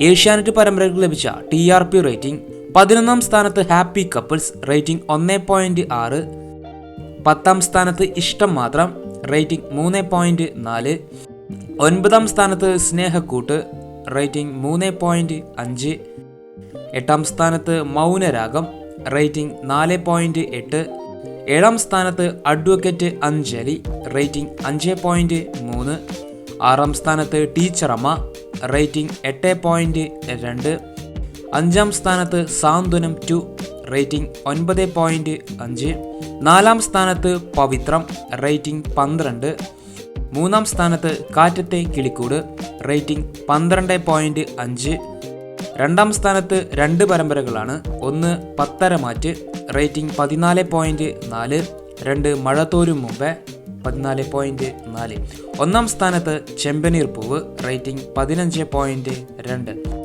ഏഷ്യാനെറ്റ് പരമ്പരയ്ക്ക് ലഭിച്ച T R P rating പതിനൊന്നാം സ്ഥാനത്ത് ഹാപ്പി കപ്പിൾസ് റേറ്റിംഗ് ഒന്ന് പോയിന്റ് ആറ് പത്താം സ്ഥാനത്ത് ഇഷ്ടം മാത്രം റേറ്റിംഗ് മൂന്ന് പോയിന്റ് നാല് ഒൻപതാം സ്ഥാനത്ത് സ്നേഹക്കൂട്ട് റേറ്റിംഗ് മൂന്ന് പോയിന്റ് അഞ്ച് എട്ടാം സ്ഥാനത്ത് മൗനരാഗം റേറ്റിംഗ് നാല് പോയിന്റ് എട്ട് ഏഴാം സ്ഥാനത്ത് അഡ്വക്കേറ്റ് അഞ്ജലി റേറ്റിംഗ് അഞ്ച് പോയിന്റ് മൂന്ന് ആറാം സ്ഥാനത്ത് ടീച്ചറമ്മ റേറ്റിംഗ് എട്ട് പോയിന്റ് രണ്ട്. അഞ്ചാം സ്ഥാനത്ത് സാന്ത്വനം ടു റേറ്റിംഗ് ഒൻപത് പോയിന്റ് അഞ്ച്. നാലാം സ്ഥാനത്ത് പവിത്രം റേറ്റിംഗ് പന്ത്രണ്ട്. മൂന്നാം സ്ഥാനത്ത് കാറ്റത്തെ കിളിക്കൂട് റേറ്റിംഗ് പന്ത്രണ്ട് പോയിന്റ് അഞ്ച്. രണ്ടാം സ്ഥാനത്ത് രണ്ട് പരമ്പരകളാണ് ഒന്ന് പത്തരമാറ്റ് റേറ്റിംഗ് പതിനാല് പോയിന്റ് നാല്. രണ്ട് മഴത്തോരും മുമ്പേ പതിനാല് പോയിന്റ് നാല്. ഒന്നാം സ്ഥാനത്ത് ചെമ്പനീർ പൂവ് റേറ്റിംഗ് പതിനഞ്ച് പോയിന്റ് രണ്ട്.